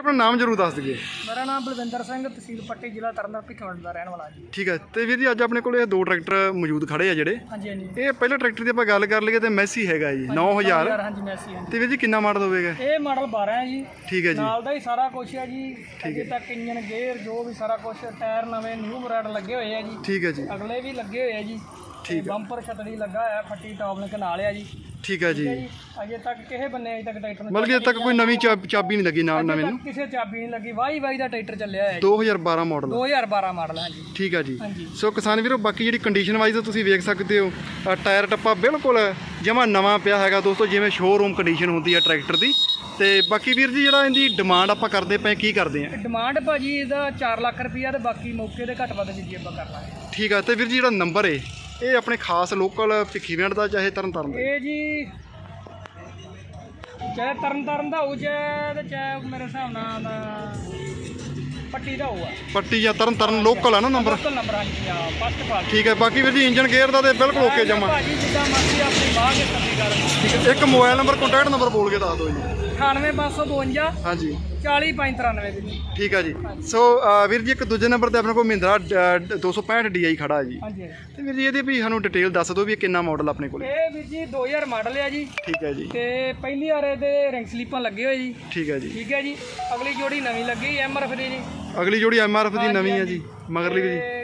ਆਪਣਾ ਨਾਮ ਜ਼ਰੂਰ ਦੱਸ ਦਈਏ ਮੇਰਾ ਨਾਮ ਬਲਵਿੰਦਰ ਸਿੰਘ ਤਹਿਸੀਲ ਪੱਟੀ ਜ਼ਿਲ੍ਹਾ ਤਰਨਤਾਰਨ ਭਿੱਖਵੰਡ ਦਾ ਰਹਿਣ ਵਾਲਾ ਜੀ। ਠੀਕ ਹੈ ਤੇ ਵੀਰ ਜੀ ਅੱਜ ਆਪਣੇ ਕੋਲ ਇਹ ਦੋ ਟਰੈਕਟਰ ਮੌਜੂਦ ਖੜੇ ਆ ਜਿਹੜੇ। ਹਾਂਜੀ ਹਾਂਜੀ। ਇਹ ਪਹਿਲੇ ਟਰੈਕਟਰ ਦੀ ਆਪਾਂ ਗੱਲ ਕਰ ਲਈਏ ਤੇ ਮੈਸੀ ਹੈਗਾ ਜੀ 9000 ਹਾਂਜੀ ਮੈਸੀ ਹਾਂਜੀ। ਤੇ ਵੀਰ ਜੀ ਕਿੰਨਾ ਮਾਡਲ ਹੋਵੇਗਾ? ਇਹ ਮਾਡਲ 12 ਹੈ ਜੀ। ਠੀਕ ਹੈ ਜੀ। ਨਾਲ ਦਾ ਹੀ ਸਾਰਾ ਕੁਝ ਹੈ ਜੀ। ਅਜੇ ਤੱਕ ਇੰਜਨ ਗੇਅਰ ਜੋ ਵੀ ਸਾਰਾ ਕੁਝ ਟਾਇਰ ਨਵੇਂ ਨਿਊ ਬ੍ਰਾਂਡ ਲੱਗੇ ਹੋਏ ਆ ਜੀ। ਠੀਕ ਹੈ ਜੀ। ਅਗਲੇ ਵੀ ਲੱਗੇ ਹੋਏ ਆ ਜੀ। ਠੀਕ ਬੰਪਰ ਛਤਰੀ ਲੱਗਾ ਹੋਇਆ ਫੱਟੀ ਟੌਪ ਲਿੰਕ ਨਾਲ ਆ ਜੀ। ਠੀਕ ਹੈ ਜੀ। ਅਜੇ ਤੱਕ ਕਿਸੇ ਬੰਨੇ ਅਜੇ ਤੱਕ ਟਰੈਕਟਰ ਨੂੰ ਮਤਲਬ ਕਿ ਅਜੇ ਤੱਕ ਕੋਈ ਨਵੀਂ ਚਾਬੀ ਨਹੀਂ ਲੱਗੀ ਨਾਲ ਨਵੇਂ ਨੂੰ? ਕਿਸੇ ਚਾਬੀ ਨਹੀਂ ਲੱਗੀ। ਵਾਹੀ ਵਾਹੀ ਦਾ ਟਰੈਕਟਰ ਚੱਲਿਆ ਹੈ ਜੀ। 2012 ਮਾਡਲ 2012 ਮਾਡਲ ਹੈ ਜੀ ਠੀਕ ਹੈ ਜੀ। ਹਾਂਜੀ। ਸੋ ਕਿਸਾਨ ਵੀਰੋ ਬਾਕੀ ਜਿਹੜੀ ਕੰਡੀਸ਼ਨ ਵਾਈਜ਼ ਤੁਸੀਂ ਵੇਖ ਸਕਦੇ ਹੋ ਟਾਇਰ ਟੱਪਾ ਬਿਲਕੁਲ ਜਮਾ ਨਵਾਂ ਪਿਆ ਹੈਗਾ ਦੋਸਤੋ ਜਿਵੇਂ ਸ਼ੋਰੂਮ ਕੰਡੀਸ਼ਨ ਹੁੰਦੀ ਹੈ ਟਰੈਕਟਰ ਦੀ। ਤੇ ਬਾਕੀ ਵੀਰ ਜੀ ਜਿਹੜਾ ਇਹਦੀ ਡਿਮਾਂਡ ਆਪਾਂ ਕਰਦੇ ਪਏ ਕੀ ਕਰਦੇ ਆ? ਡਿਮਾਂਡ ਭਾਜੀ ਇਹਦਾ 4 ਲੱਖ ਰੁਪਈਆ ਤੇ ਬਾਕੀ ਮੌਕੇ ਦੇ ਘੱਟ ਵੱਧ ਜੀ ਆਪਾਂ ਕਰ ਲਾਂਗੇ। ਠੀਕ ਆ ਤੇ ਵੀਰ ਜੀ ਜਿਹੜਾ ਨੰਬਰ ਏ ਇਹ ਆਪਣੇ ਖਾਸ ਲੋਕਲ ਭਿੱਖੀਵਿੰਡ ਦਾ ਚਾਹੇ ਤਰਨਤਾਰਨ ਦਾ? ਇਹ ਜੀ ਚਾਹੇ ਤਰਨ ਤਰਨ ਦਾ ਹੋਊ ਚਾਹੇ ਤੇ ਚਾਹੇ ਮੇਰੇ ਹਿਸਾਬ ਨਾਲ ਦਾ ਪੱਟੀ ਦਾ ਹੋਊਗਾ ਪੱਟੀ ਜਾਂ ਤਰਨਤਾਰਨ ਲੋਕਲ ਆ ਨਾ ਨੰਬਰ ਲੋਕਲ ਨੰਬਰ ਆ ਜੀ ਆ ਫਸਟ ਪਾਰਟੀ ਠੀਕ ਹੈ ਬਾਕੀ ਵੀਰ ਜੀ ਇੰਜਨ ਗੇਅਰ ਦਾ ਤੇ ਬਿਲਕੁਲ ਓਕੇ ਜਮਾ। ਭਾਜੀ ਜਿੱਦਾਂ ਮਰਜ਼ੀ ਆਪਣੀ ਬਾਹ ਕੇ ਸੱਦੀ ਕਰ ਠੀਕ ਹੈ ਇੱਕ ਮੋਬਾਈਲ ਨੰਬਰ ਕੰਟੈਕਟ ਨੰਬਰ ਬੋਲ ਕੇ ਦੱਸ ਦਿਓ ਜੀ। 98552 ਹਾਂਜੀ। 40593 ਦੀ ਜੀ। ਠੀਕ ਆ ਜੀ। ਸੋ ਵੀਰ ਜੀ ਇੱਕ ਦੂਜੇ ਨੰਬਰ ਤੇ ਆਪਣੇ ਕੋਲ ਮਹਿੰਦਰਾ ਅਹ, 265 DI ਖੜਾ ਜੀ। ਹਾਂਜੀ। ਤੇ ਵੀਰ ਜੀ ਇਹਦੀ ਵੀ ਸਾਨੂੰ ਡਿਟੇਲ ਦੱਸ ਦਿਓ ਵੀ ਇਹ ਕਿੰਨਾ ਮਾਡਲ ਆਪਣੇ ਕੋਲ। ਇਹ ਵੀਰ ਜੀ 2000 ਮਾਡਲ ਆ ਜੀ। ਠੀਕ ਹੈ ਜੀ। ਤੇ ਪਹਿਲੀ ਵਾਰ ਇਹਦੇ ਰਿੰਗ ਸਲੀਪਾਂ ਲੱਗੇ ਹੋਏ ਜੀ। ਠੀਕ ਹੈ ਜੀ। ਠੀਕ ਹੈ ਜੀ। ਅਗਲੀ ਜੋੜੀ ਨਵੀਂ ਲੱਗੀ ਐਮਆਰਐਫ ਦੀ ਜੀ। ਅਗਲੀ ਜੋੜੀ ਐਮਆਰਐਫ ਦੀ ਨਵੀਂ ਹੈ ਜੀ ਮਗਰਲੀ ਵੀ ਜੀ। ਤੇ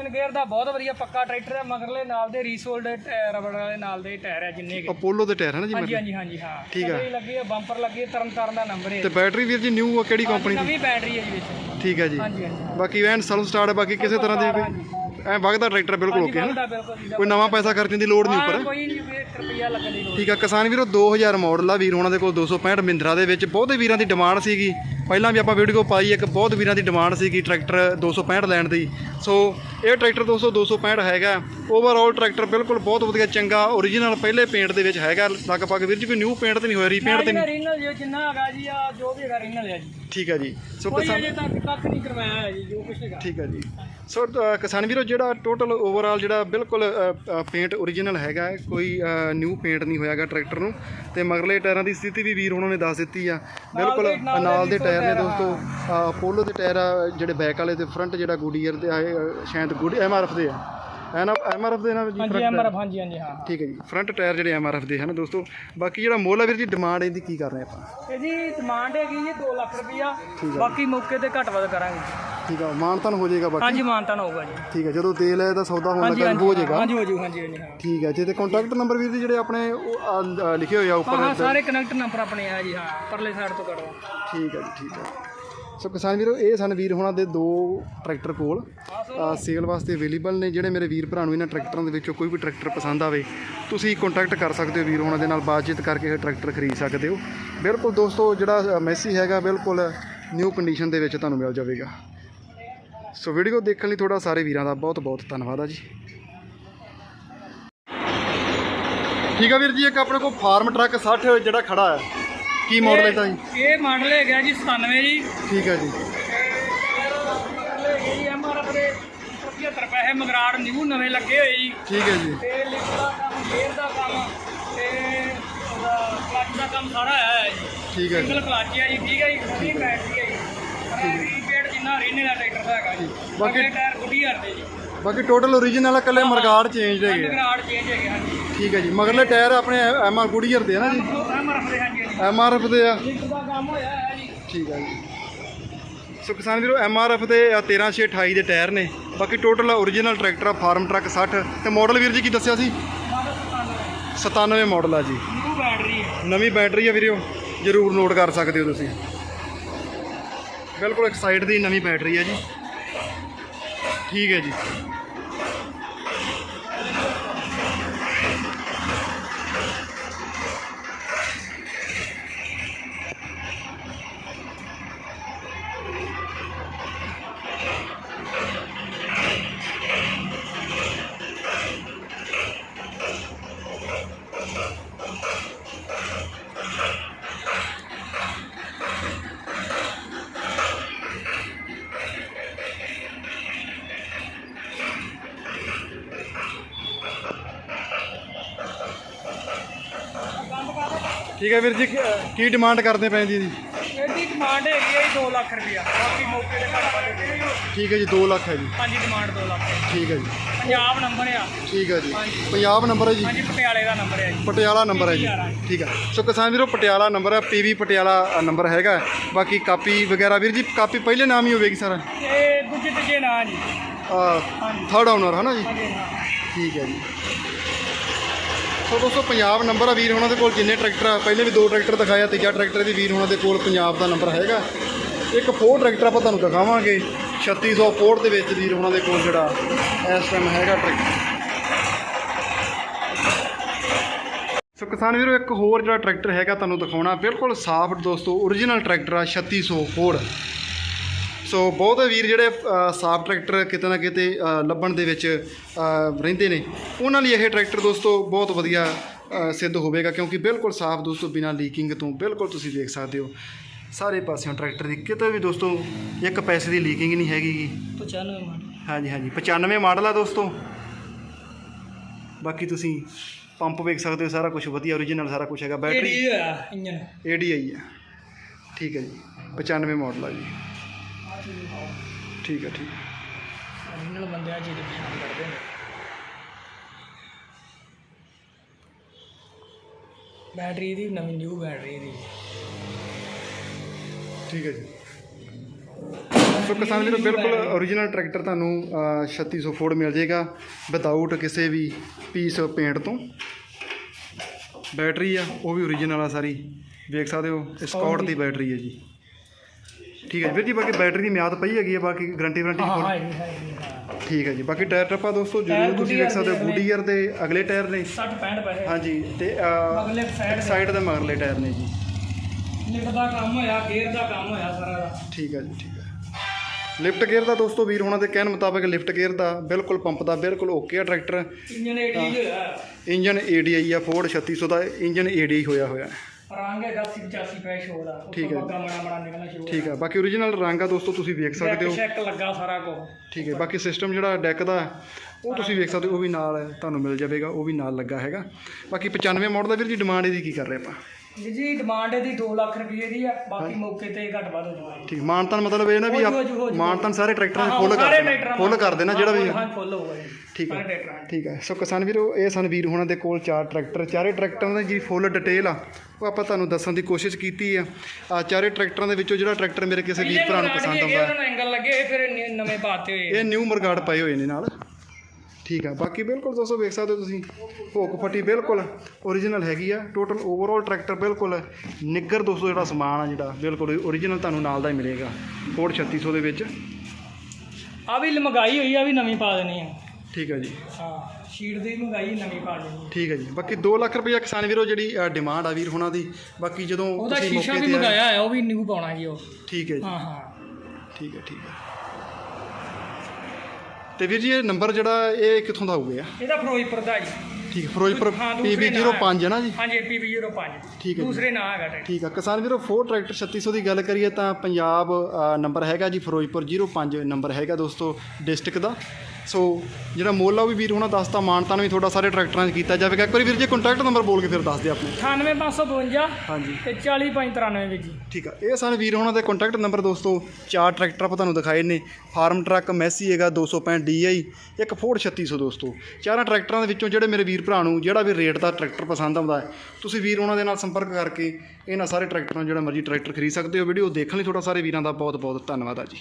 ਇੰਜਨ ਗੇਅਰ ਦਾ ਬਹੁਤ ਵਧੀਆ ਪੱਕਾ ਟਰੈਕਟਰ ਹੈ ਮਗਰਲੇ ਨਾਲ ਦੇ ਰੀਸੋਲਡ ਰਬੜ ਵਾਲੇ ਨਾਲ ਦੇ ਟਾਇਰ ਹੈ ਜਿੰਨੇ ਕੁ। ਅਪੋਲੋ ਦੇ ਟਾਇਰ ਹੈ ਨਾ ਜੀ ਹਾਂਜੀ ਹਾਂਜੀ ਹਾਂਜੀ ਹਾਂ। ਠੀਕ ਆ। ਛਤਰੀ ਲੱਗੀ ਹੈ ਬੰਪਰ ਲੱਗੀ ਹੈ ਤਰਨ ਤਾਰਨ ਦਾ ਨੰਬਰ ਹੈ ਤੇ ਬੈਟਰੀ ਵੀਰ ਜੀ ਨਿਊ ਕਿਹੜੀ ਕੰਪਨੀ ਦੀ? ਨਵੀਂ ਬੈਟਰੀ ਹੈ ਜੀ ਵਿੱਚ। ਠੀਕ ਹੈ ਜੀ। ਹਾਂਜੀ ਹਾਂਜੀ। ਬਾਕੀ ਵੈਨ ਸਲਫ ਸਟਾਰਟ ਹੈ ਬਾਕੀ ਕਿਸੇ ਤਰ੍ਹਾਂ ਦੀ ਕੋਈ ਐ ਵਗਦਾ ਟਰੈਕਟਰ ਬਿਲਕੁਲ ਓਕੇ ਹੈ ਨਾ? ਕੋਈ ਨਵਾਂ ਪੈਸਾ ਖਰਚਣ ਦੀ ਲੋੜ ਨਹੀਂ ਉੱਪਰ? ਹਾਂ, ਕੋਈ ਨਹੀਂ 1 ਰੁਪਿਆ ਲੱਗਣ ਦੀ ਲੋੜ ਠੀਕ ਆ ਕਿਸਾਨ ਵੀਰੋ 2000 ਮਾਡਲ ਆ ਵੀਰ ਉਹਨਾਂ ਦੇ ਕੋਲ 265 ਮਹਿੰਦਰਾ ਦੇ ਵਿੱਚ ਬਹੁਤੇ ਵੀਰਾਂ ਦੀ ਡਿਮਾਂਡ ਸੀਗੀ। ਪਹਿਲਾਂ ਵੀ ਆਪਾਂ ਵੀਡੀਓ ਪਾਈ ਇੱਕ ਬਹੁਤ ਵੀਰਾਂ ਦੀ ਡਿਮਾਂਡ ਸੀਗੀ ਟਰੈਕਟਰ 265 ਲੈਣ ਦੀ। ਸੋ ਇਹ ਟਰੈਕਟਰ ਦੋਸਤੋ 265 ਹੈਗਾ। ਓਵਰਆਲ ਟਰੈਕਟਰ ਬਿਲਕੁਲ ਬਹੁਤ ਵਧੀਆ ਚੰਗਾ ਓਰੀਜਨਲ ਪਹਿਲੇ ਪੇਂਟ ਦੇ ਵਿੱਚ ਹੈਗਾ। ਲਗਭਗ ਵੀਰ ਜੀ ਕੋਈ ਨਿਊ ਪੇਂਟ ਤੇ ਨਹੀਂ ਹੋਇਆ ਰੀਪੇਂਟ ਤੇ ਨਹੀਂ ਜਿੰਨਾ ਹੈਗਾ ਜੀ ਆ ਜੋ ਵੀ ਹੈਗਾ ਰੀਨਲ ਹੈ ਜੀ। ਠੀਕ ਹੈ ਜੀ। ਸੋ ਕਿਸਾਨ ਅਜੇ ਤੱਕ ਕੱਖ ਨਹੀਂ ਕਰਵਾਇਆ ਹੈ ਜੀ ਜੋ ਕੁਛ ਹੈਗਾ। ਠੀਕ ਹੈ ਜੀ। ਸੋ ਕਿਸਾਨ ਵੀਰੋ ਜਿਹੜਾ ਟੋਟਲ ਓਵਰਆਲ ਜਿਹੜਾ ਬਿਲਕੁਲ ਪੇਂਟ ਓਰੀਜਨਲ ਹੈਗਾ ਕੋਈ ਨਿਊ ਪੇਂਟ ਨਹੀਂ ਹੋਇਆਗਾ ਟਰੈਕਟਰ ਨੂੰ। ਤੇ ਮਗਰਲੇ ਟਾਇਰਾਂ ਦੀ ਸਥਿਤੀ ਵੀ ਵੀਰ ਉਹਨਾਂ ਨੇ ਦੱਸ ਦਿੱਤੀ ਆ। ਬਿਲਕੁਲ ਨਾਲ ਦੇ ਵੀ ਟਾਇਰ ਨੇ। ਦੋਸਤੋ ਪੋਲੋ ਦੇ ਟਾਇਰ ਜਿਹੜੇ ਬੈਕ ਵਾਲੇ ਤੇ ਫਰੰਟ ਜਿਹੜਾ ਗੁਡੀਅਰ ਦੇ ਆ ਇਹ, ਅ, ਸ਼ਾਇਦ ਗੁੱਡ ਐਮਆਰਐਫ ਦੇ ਆ। ਹੈ ਨਾ? ਐਮਆਰਐਫ ਦੇ ਨਾਲ ਜੀ ਹਾਂਜੀ ਐਮਆਰਐਫ ਹਾਂਜੀ ਹਾਂਜੀ ਹਾਂ ਠੀਕ ਹੈ ਜੀ। ਫਰੰਟ ਟਾਇਰ ਜਿਹੜੇ ਐਮਆਰਐਫ ਦੇ ਹਨ ਦੋਸਤੋ? ਬਾਕੀ ਜਿਹੜਾ ਮੁੱਲ ਆ ਵੀਰ ਜੀ ਡਿਮਾਂਡ ਇਹਦੀ ਕੀ ਕਰ ਰਹੇ ਆਪਾਂ? ਇਹਦੀ ਡਿਮਾਂਡ ਹੈਗੀ ਜੀ 2 ਲੱਖ ਰੁਪਈਆ। ਬਾਕੀ ਮੌਕੇ ਤੇ ਘੱਟ ਵੱਧ ਕਰਾਂਗੇ ਜੀ। ਠੀਕ ਆ ਮਾਨਤਨ ਹੋ ਜਾਏਗਾ ਬਾਕੀ? ਹਾਂਜੀ ਮਾਨਤਾਨ ਹੋਊਗਾ ਜੀ। ਠੀਕ ਹੈ ਜਦੋਂ ਤੇਲ ਹੈ ਤਾਂ ਸੌਦਾ ਹੋਣ ਹਾਂਜੀ ਲੱਗਾ ਹਾਂਜੀ ਹੋ ਜਾਏਗਾ। ਹਾਂਜੀ ਹੋ ਜੂ ਹਾਂਜੀ ਹਾਂਜੀ ਹਾਂ। ਠੀਕ ਹੈ ਜੀ ਤੇ ਕੰਟੈਕਟ ਨੰਬਰ ਜੀ ਜਿਹੜੇ ਆਪਣੇ ਉਹ ਆ, ਆ, ਲਿਖੇ ਹੋਏ ਆ ਹਾਂ ਉੱਪਰ ਹਾਂ ਸਾਰੇ ਕਨੈਕਟ ਨੰਬਰ ਆਪਣੇ ਆ ਜੀ ਹਾਂ ਪਰਲੇ ਸਾਈਡ ਤੋਂ ਕਰੋ। ਠੀਕ ਹੈ ਜੀ ਠੀਕ ਹੈ ਸੋ ਕਿਸਾਨ ਵੀਰੋ ਇਹ ਸਨ ਵੀਰ ਹੋਣਾ ਦੇ ਦੋ ਟਰੈਕਟਰ ਕੋਲ। ਸੇਲ ਵਾਸਤੇ ਅਵੇਲੇਬਲ ਨੇ ਜਿਹੜੇ ਮੇਰੇ ਵੀਰ ਭਰਾ ਨੂੰ ਇਹਨਾਂ ਟਰੈਕਟਰਾਂ ਦੇ ਵਿੱਚੋਂ ਕੋਈ ਵੀ ਟਰੈਕਟਰ ਪਸੰਦ ਆਵੇ ਤੁਸੀਂ ਕੰਟੈਕਟ ਕਰ ਸਕਦੇ ਹੋ ਵੀਰ ਹੋਣਾ ਦੇ ਨਾਲ ਬਾਤਚੀਤ ਕਰਕੇ ਇਹ ਟਰੈਕਟਰ ਖਰੀਦ ਸਕਦੇ ਹੋ। ਬਿਲਕੁਲ ਦੋਸਤੋ ਜਿਹੜਾ ਮੈਸੀ ਹੈਗਾ ਬਿਲਕੁਲ ਨਿਊ ਕੰਡੀਸ਼ਨ ਦੇ ਵਿੱਚ ਤੁਹਾਨੂੰ ਮਿਲ ਜਾਵੇਗਾ। ਸੋ ਵੀਡੀਓ ਦੇਖਣ ਲਈ ਤੁਹਾਡਾ ਸਾਰੇ ਵੀਰਾਂ ਦਾ ਬਹੁਤ ਬਹੁਤ ਧੰਨਵਾਦ ਆ ਜੀ। ਠੀਕ ਆ ਵੀਰ ਜੀ ਇੱਕ ਆਪਣੇ ਕੋਲ ਫਾਰਮ ਟਰੱਕ 60 ਜਿਹੜਾ ਖੜਾ ਹੈ। ਕੀ ਮਾਡਲ ਹੈ ਤਾਂ ਜੀ? ਇਹ ਮਾਡਲ ਹੈਗਾ ਜੀ 97 ਜੀ। ਠੀਕ ਹੈ ਜੀ। ਇਹ ਐਮਆਰਐਫ ਦੇ 75 ਪੈਸੇ ਮਗਰਾੜ ਨਿਊ ਨਵੇਂ ਲੱਗੇ ਹੋਏ ਜੀ। ਠੀਕ ਹੈ ਜੀ। ਤੇ ਲਿਫਟ ਦਾ ਕੰਮ ਗੇਅਰ ਦਾ ਕੰਮ ਤੇ ਕਲੱਚ ਦਾ ਕੰਮ ਸਾਰਾ ਹੈ ਜੀ। ਠੀਕ ਹੈ ਜੀ। ਸਿੰਗਲ ਕਲੱਚ ਹੈ ਜੀ ਠੀਕ ਹੈ ਜੀ ਬੈਟਰੀ ਹੈ ਜੀ। ਰੀਪੇਡ ਜਿੰਨਾ ਰੀਨੇ ਦਾ ਟਰੈਕਟਰ ਦਾ ਹੈਗਾ ਜੀ। ਬਾਕੀ- ਬਾਕੀ ਟਾਇਰ ਗੁੱਡੀ ਕਰਦੇ ਜੀ। ਬਾਕੀ ਟੋਟਲ ਓਰੀਜਨਲ ਆ ਕੱਲੇ ਮਰਗਾੜ ਚੇਂਜ ਹੈਗੇ ਆ। ਮਗਰਾੜ ਚੇਂਜ ਹੈਗੇ ਹਾਂਜੀ। ਠੀਕ ਹੈ ਜੀ ਮਗਰਲੇ ਟਾਇਰ ਆਪਣੇ ਐਮ ਆਰ ਗੁਡੀਅਰ ਦੇ ਆ ਨਾ ਜੀ? ਐਮਆਰਐਫ ਦੇ ਹਾਂਜੀ ਹਾਂਜੀ। ਐਮ ਆਰ ਐਫ ਦੇ ਆ। ਲਿਫਟ ਦਾ ਕੰਮ ਹੋਇਆ ਹੈ ਜੀ। ਠੀਕ ਹੈ ਜੀ। ਸੋ ਕਿਸਾਨ ਵੀਰੋ ਐਮ ਆਰ ਐਫ ਦੇ 13628 ਦੇ ਟਾਇਰ ਨੇ। ਬਾਕੀ ਟੋਟਲ ਓਰੀਜਨਲ ਟਰੈਕਟਰ ਆ ਫਾਰਮ ਟਰੱਕ 60 ਤੇ ਮਾਡਲ ਵੀਰ ਜੀ ਕੀ ਦੱਸਿਆ ਸੀ? ਮਾਡਲ 97 97 ਮਾਡਲ ਆ ਜੀ। ਨਿਊ ਬੈਟਰੀ ਹੈ। ਨਵੀਂ ਬੈਟਰੀ ਆ ਵੀਰੋ। ਜਰੂਰ ਨੋਟ ਕਰ ਸਕਦੇ ਹੋ ਤੁਸੀਂ। ਬਿਲਕੁਲ ਇੱਕ ਸਾਈਡ ਦੀ ਨਵੀਂ ਬੈਟਰੀ ਆ ਜੀ। ਠੀਕ ਹੈ ਜੀ। ਠੀਕ ਹੈ ਵੀਰ ਜੀ ਕੀ- ਕੀ ਡਿਮਾਂਡ ਕਰਦੇ ਪਏ ਜੀ ਇਹਦੀ? ਇਹਦੀ ਡਿਮਾਂਡ ਹੈਗੀ ਹੈ 2 ਲੱਖ ਰੁਪਇਆ। ਬਾਕੀ ਮੌਕੇ ਤੇ ਘੱਟ ਵੱਧ ਦੇ। ਠੀਕ ਹੈ ਜੀ 2 ਲੱਖ ਹੈ ਜੀ। ਹਾਂਜੀ ਡਿਮਾਂਡ 2 ਲੱਖ ਹੈ ਠੀਕ ਹੈ ਜੀ। ਪੰਜਾਬ ਨੰਬਰ ਆ। ਠੀਕ ਹੈ ਜੀ। ਪੰਜਾਬ ਨੰਬਰ ਹੈ ਜੀ? ਹਾਂਜੀ ਪਟਿਆਲੇ ਦਾ ਨੰਬਰ ਹੈ ਜੀ। ਪਟਿਆਲਾ ਨੰਬਰ ਹੈ ਜੀ। ਠੀਕ ਹੈ। ਸੋ ਕਿਸਾਨ ਵੀਰੋ ਪਟਿਆਲਾ ਨੰਬਰ ਹੈ ਪੀਵੀ ਪਟਿਆਲਾ ਨੰਬਰ ਹੈਗਾ ਬਾਕੀ ਕਾਪੀ ਵਗੈਰਾ ਵੀਰ ਜੀ ਕਾਪੀ ਪਹਿਲੇ ਨਾਮ ਹੀ ਹੋਵੇਗੀ ਸਰ? ਇਹ ਦੂਜੇ ਤੀਜੇ ਨਾਂ ਜੀ। ਥਰਡ ਓਨਰ ਹੈ ਨਾ ਜੀ? ਹਾਂਜੀ ਹਾਂ। ਠੀਕ ਹੈ ਜੀ। ਸੋ ਦੋਸਤੋ ਪੰਜਾਬ ਨੰਬਰ ਆ ਵੀਰ ਉਹਨਾਂ ਦੇ ਕੋਲ, ਜਿੰਨੇ ਟਰੈਕਟਰ ਆ। ਪਹਿਲੇ ਵੀ ਦੋ ਟਰੈਕਟਰ ਦਿਖਾਇਆ ਤੀਜਾ ਟਰੈਕਟਰ ਦੀ ਵੀਰ ਉਹਨਾਂ ਦੇ ਕੋਲ, ਪੰਜਾਬ ਦਾ ਨੰਬਰ ਹੈਗਾ। ਇੱਕ ਫੋਰ ਟਰੈਕਟਰ ਆਪਾਂ ਤੁਹਾਨੂੰ ਦਿਖਾਵਾਂਗੇ 3600 ਫੋਰ ਦੇ ਵਿੱਚ ਵੀਰ ਉਹਨਾਂ ਦੇ ਕੋਲ ਜਿਹੜਾ ਇਸ ਟਾਈਮ ਹੈਗਾ ਟਰੈਕਟਰ ਸੋ ਕਿਸਾਨ ਵੀਰੋ, ਇੱਕ ਹੋਰ ਜਿਹੜਾ ਟਰੈਕਟਰ ਹੈਗਾ ਤੁਹਾਨੂੰ ਦਿਖਾਉਣਾ, ਬਿਲਕੁਲ ਸਾਫ਼ ਦੋਸਤੋ origignal ਟਰੈਕਟਰ ਆ 3600 ਫੋਰ ਸੋ ਬਹੁਤ ਵੀਰ ਜਿਹੜੇ ਸਾਫ਼ ਟਰੈਕਟਰ ਕਿਤੇ ਨਾ ਕਿਤੇ ਲੱਭਣ ਦੇ ਵਿੱਚ ਰਹਿੰਦੇ ਨੇ। ਉਹਨਾਂ ਲਈ ਇਹ ਟਰੈਕਟਰ ਦੋਸਤੋ ਬਹੁਤ ਵਧੀਆ ਸਿੱਧ ਹੋਵੇਗਾ ਕਿਉਂਕਿ ਬਿਲਕੁਲ ਸਾਫ਼ ਦੋਸਤੋ ਬਿਨਾਂ ਲੀਕਿੰਗ ਤੋਂ ਬਿਲਕੁਲ ਤੁਸੀਂ ਦੇਖ ਸਕਦੇ ਹੋ। ਸਾਰੇ ਪਾਸਿਓਂ ਟਰੈਕਟਰ ਦੀ ਕਿਤੇ ਵੀ ਦੋਸਤੋ ਇੱਕ ਪੈਸੇ ਦੀ ਲੀਕਿੰਗ ਨਹੀਂ ਹੈਗੀ ਗੀ। 95 ਮਾਡਲ ਹਾਂਜੀ ਹਾਂਜੀ 95 ਮਾਡਲ ਆ ਦੋਸਤੋ। ਬਾਕੀ ਤੁਸੀਂ ਪੰਪ ਵੇਖ ਸਕਦੇ ਹੋ ਸਾਰਾ ਕੁਝ ਵਧੀਆ origignal ਸਾਰਾ ਕੁਝ ਹੈਗਾ ਬੈਟਰੀ ਇਹ ਹੋਇਆ ਇੰਜਨ ADI ਆ। ਠੀਕ ਹੈ ਜੀ 95 ਮਾਡਲ ਆ ਜੀ। ਠੀਕ ਹੈ ਠੀਕ ਹੈ। ਬੰਦੇ ਆ ਚੀਜ਼ ਪਛਾਣ ਕਰਦੇ ਨੇ। ਬੈਟਰੀ ਦੀ ਨਵੀਂ ਨਿਊ ਬੈਟਰੀ ਦੀ। ਠੀਕ ਹੈ ਜੀ। ਸੋ ਕਿਸਾਨ ਵੀਰੋ ਬਿਲਕੁਲ origignal ਟਰੈਕਟਰ ਤੁਹਾਨੂੰ ਅ, 3600 ਫੋਰਡ ਮਿਲ ਜਾਏਗਾ ਵਿਦਆਊਟ ਕਿਸੇ ਵੀ ਪੀਸ ਪੇਂਟ ਤੋਂ। ਬੈਟਰੀ ਆ ਉਹ ਵੀ origignal ਆ ਸਾਰੀ। ਵੇਖ ਸਕਦੇ ਹੋ ਸਕਾਟ ਦੀ ਬੈਟਰੀ ਹੈ ਜੀ। ਠੀਕ ਹੈ ਜੀ ਵੀਰ ਜੀ ਬਾਕੀ ਬੈਟਰੀ ਦੀ ਮਿਆਦ ਪਈ ਹੈਗੀ ਹੈ ਬਾਕੀ ਗਾਰੰਟੀ ਵਾਰੰਟੀ ਹਾਂ ਹਾਂ ਇਹ ਹੈ ਇਹ ਹੈ ਠੀਕ ਹੈ ਜੀ ਬਾਕੀ ਟਾਇਰ ਟੱਪਾ ਦੋਸਤੋ ਟਾਇਰ ਜ਼ਰੂਰ ਤੁਸੀਂ Goodyear ਸਕਦੇ ਹੋ ਨੇ। ਗੁੱਡੀਅਰ ਦੇ ਅਗਲੇ ਟਾਇਰ ਨੇ। 60 65 ਪੈਸੇ ਹਾਂਜੀ ਤੇ ਅਗਲੇ ਸਾਈਡ ਸਾਈਡ ਦੇ। ਮਗਰਲੇ ਟਾਇਰ ਨੇ ਜੀ। ਲਿਫਟ ਦਾ ਕੰਮ ਹੋਇਆ ਗੇਅਰ ਦਾ ਕੰਮ ਹੋਇਆ ਸਾਰਾ ਦਾ। ਠੀਕ ਹੈ ਜੀ ਠੀਕ ਹੈ। ਲਿਫਟ ਗੇਅਰ ਦਾ ਦੋਸਤੋ ਵੀਰ ਹੋਣਾ ਦੇ ਕਹਿਣ ਮੁਤਾਬਕ ਲਿਫਟ ਗੇਅਰ ਦਾ ਬਿਲਕੁਲ ਪੰਪ ਦਾ ਬਿਲਕੁਲ ਓਕੇ ਆ ਟਰੈਕਟਰ। ਇੰਜਨ ਏਡੀ ਹੋਇਆ। ਇੰਜਨ ADI ਆ ਫੋਰਡ 3600 ਦਾ ਇੰਜਨ ADI ਹੋਇਆ ਹੋਇਆ। ਹੈ। ਰੰਗ ਹੈਗਾ 85 ਪੈਸੇ ਸ਼ੋਰ ਦਾ। ਠੀਕ ਹੈ। ਬੱਗਾ ਮਣਾ ਮਣਾ ਨਿਕਲਣਾ ਸ਼ੁਰੂ ਠੀਕ ਹੈ। ਬਾਕੀ origignal ਰੰਗ ਆ ਦੋਸਤੋ ਤੁਸੀਂ ਵੇਖ ਸਕਦੇ ਹੋ। ਚੈੱਕ ਲੱਗਾ ਸਾਰਾ ਕੁਝ ਠੀਕ ਹੈ। ਬਾਕੀ ਸਿਸਟਮ ਜਿਹੜਾ ਡੈਕ ਦਾ ਹੈ, ਉਹ ਤੁਸੀਂ ਵੇਖ ਸਕਦੇ ਹੋ ਉਹ ਵੀ ਨਾਲ ਹੈ, ਤੁਹਾਨੂੰ ਮਿਲ ਜਾਵੇਗਾ ਉਹ ਵੀ ਨਾਲ ਲੱਗਾ ਹੈਗਾ। ਬਾਕੀ 95 ਮਾਡਲ ਦਾ ਵੀਰ ਜੀ ਡਿਮਾਂਡ ਇਹਦੀ ਕੀ ਕਰ ਰਹੇ ਆਪਾਂ? ਜੀ ਜੀ ਡਿਮਾਂਡ ਇਹਦੀ 2 ਲੱਖ ਰੁਪਏ ਦੀ ਆ ਬਾਕੀ ਮੌਕੇ ਤੇ ਘੱਟ ਵੱਧ ਹੋ ਜਾਊਗਾ। ਠੀਕ ਮਾਨਤਨ ਮਤਲਬ ਇਹ ਨਾ ਵੀ ਜੂ, ਹੋ ਜੂ, ਹੋ ਜੂ। ਮਾਨਤਨ ਸਾਰੇ ਟਰੈਕਟਰਾਂ ਦੇ ਫੁੱਲ ਕਰ ਦੇਣਾ। ਫੁੱਲ ਕਰ ਦੇਣਾ ਜਿਹੜਾ ਵੀ ਹਾਂ ਫੁੱਲ ਹੋਊਗਾ ਜੀ। ਠੀਕ ਹੈ। ਸਾਰੇ ਟਰੈਕਟਰਾਂ ਠੀਕ ਹੈ। ਸੋ ਕਿਸਾਨ ਵੀਰੋ ਇਹ ਸਨ ਵੀਰ ਹੋਣਾ ਦੇ ਕੋਲ ਚਾਰ ਟਰੈਕਟਰ ਚਾਰੇ ਟਰੈਕਟਰਾਂ ਦੀ ਜਿਹੜੀ ਫੁੱਲ ਡਿਟੇਲ ਆ ਉਹ ਆਪਾਂ ਤੁਹਾਨੂੰ ਦੱਸਣ ਦੀ ਕੋਸ਼ਿਸ਼ ਕੀਤੀ ਆ। ਆ ਚਾਰੇ ਟਰੈਕਟਰਾਂ ਦੇ ਵਿੱਚੋਂ ਜਿਹੜਾ ਟਰੈਕਟਰ ਮੇਰੇ ਕਿਸੇ ਵੀਰ ਭਰਾ ਨੂੰ ਪਸੰਦ ਆਉਂਦਾ ਨੂੰ ਐਂਗਲ ਲੱਗੇ ਫਿਰ ਨ- ਨਵੇਂ ਪਾਤੇ ਹੋਏ ਇਹ ਨਿਊ ਮਰਗਾੜ ਪਏ ਹੋਏ ਨੇ ਨਾਲ। ਠੀਕ ਆ ਬਾਕੀ ਬਿਲਕੁਲ ਦੋਸਤੋ ਵੇਖ ਸਕਦੇ ਹੋ ਤੁਸੀਂ। ਭੋਕ ਫੱਟੀ ਬਿਲਕੁਲ ਓਰੀਜਨਲ ਹੈਗੀ ਆ। ਟੋਟਲ ਓਵਰਆਲ ਟਰੈਕਟਰ ਬਿਲਕੁਲ ਨਿੱਗਰ ਦੋਸਤੋ ਜਿਹੜਾ ਸਮਾਨ ਆ ਜਿਹੜਾ ਬਿਲਕੁਲ ਓਰੀਜਨਲ ਤੁਹਾਨੂੰ ਨਾਲ ਦਾ ਹੀ ਮਿਲੇਗਾ। ਫੋਰਡ 3600 ਦੇ ਵਿੱਚ। ਆ ਵੀ ਲਮਗਾਈ ਹੋਈ ਆ ਵੀ ਨਵੀਂ ਪਾ ਦੇਣੀ ਆ। ਠੀਕ ਹੈ ਜੀ। ਹਾਂ। ਸ਼ੀਟ ਦੀ ਮੰਗਾਈ ਨਵੀਂ ਪਾ ਦੇਣੀ ਠੀਕ ਹੈ ਜੀ। ਬਾਕੀ 2 ਲੱਖ ਰੁਪਏ ਕਿਸਾਨ ਵੀਰੋ ਜਿਹੜੀ ਡਿਮਾਂਡ ਆ ਵੀਰ ਹੋਣਾ ਦੀ। ਬਾਕੀ ਜਦੋਂ ਉਹਦਾ ਸ਼ੀਸ਼ਾ ਵੀ ਮੰਗਾਇਆ ਹੈ ਉਹ ਵੀ ਨਿਊ ਪਾਉਣਾ ਜੀ ਉਹ। ਠੀਕ ਹੈ ਜੀ। ਹਾਂ ਹਾਂ। ਠੀਕ ਹੈ ਠੀਕ ਹੈ। ਤੇ ਵੀਰ ਜੀ ਇਹ ਨੰਬਰ ਜਿਹੜਾ ਇਹ ਕਿੱਥੋਂ ਦਾ ਹੋਊਗਾ? ਇਹਦਾ ਫਿਰੋਜ਼ਪੁਰ ਦਾ ਜੀ। ਠੀਕ ਹੈ ਫਿਰੋਜ਼ਪੁਰ ਹਾਂ, ਦੂਸਰੇ ਨਾਂ PB05 ਹੈ ਨਾ ਜੀ? ਹਾਂਜੀ PB05 ਠੀਕ ਹੈ। ਦੂਸਰੇ ਨਾਂ ਹੈਗਾ ਟਰੈਕਟਰ। ਠੀਕ ਆ। ਕਿਸਾਨ ਵੀਰੋ ਫੋਰ ਟਰੈਕਟਰ 3600 ਦੀ ਗੱਲ ਕਰੀਏ ਤਾਂ ਪੰਜਾਬ ਨੰਬਰ ਹੈਗਾ ਜੀ ਫਿਰੋਜ਼ਪੁਰ 05 ਨੰਬਰ ਹੈਗਾ ਦੋਸਤੋ ਡਿਸਟ੍ਰਿਕਟ ਦਾ। ਸੋ ਜਿਹੜਾ ਮੁੱਲ ਆ ਉਹ ਵੀ ਵੀਰ ਹੋਣਾ ਦੱਸਤਾ ਮਾਨਤਾਨ ਵੀ ਤੁਹਾਡਾ ਸਾਰੇ ਟਰੈਕਟਰਾਂ 'ਚ ਕੀਤਾ ਜਾਵੇਗਾ। ਇੱਕ ਵਾਰੀ ਵੀਰ ਜੀ ਕੰਟੈਕਟ ਨੰਬਰ ਬੋਲ ਕੇ ਫਿਰ ਦੱਸ ਦਿਓ ਆਪਣੇ। 98552 ਹਾਂਜੀ। ਤੇ 40593 ਵਿੱਚ ਜੀ। ਠੀਕ ਆ ਇਹ ਸਨ ਵੀਰ ਹੋਣਾ ਦੇ ਕੰਟੈਕਟ ਨੰਬਰ ਦੋਸਤੋ। ਚਾਰ ਟਰੈਕਟਰ ਆਪਾਂ ਤੁਹਾਨੂੰ ਦਿਖਾਏ ਨੇ। ਫਾਰਮ ਟਰੱਕ ਮੈਸੀ ਹੈਗਾ 265 DI ਇੱਕ ਫੋਰਡ 3600 ਦੋਸਤੋ। ਚਾਰਾਂ ਟਰੈਕਟਰਾਂ ਦੇ ਵਿੱਚੋਂ ਜਿਹੜੇ ਮੇਰੇ ਵੀਰ ਭਰਾ ਨੂੰ ਜਿਹੜਾ ਵੀ ਰੇਟ ਦਾ ਟਰੈਕਟਰ ਪਸੰਦ ਆਉਂਦਾ ਹੈ ਤੁਸੀਂ ਵੀਰ ਉਹਨਾਂ ਦੇ ਨਾਲ ਸੰਪਰਕ ਕਰਕੇ ਇਹਨਾਂ ਸਾਰੇ ਟਰੈਕਟਰਾਂ ਜਿਹੜਾ ਮਰਜ਼ੀ ਟਰੈਕਟਰ ਖਰੀਦ ਸਕਦੇ ਹੋ। ਵੀਡੀਓ ਦੇਖਣ ਲਈ ਤੁਹਾਡਾ ਸਾਰੇ ਵੀਰਾਂ ਦਾ ਬਹੁਤ ਬਹੁਤ ਧੰਨਵਾਦ ਆ ਜੀ।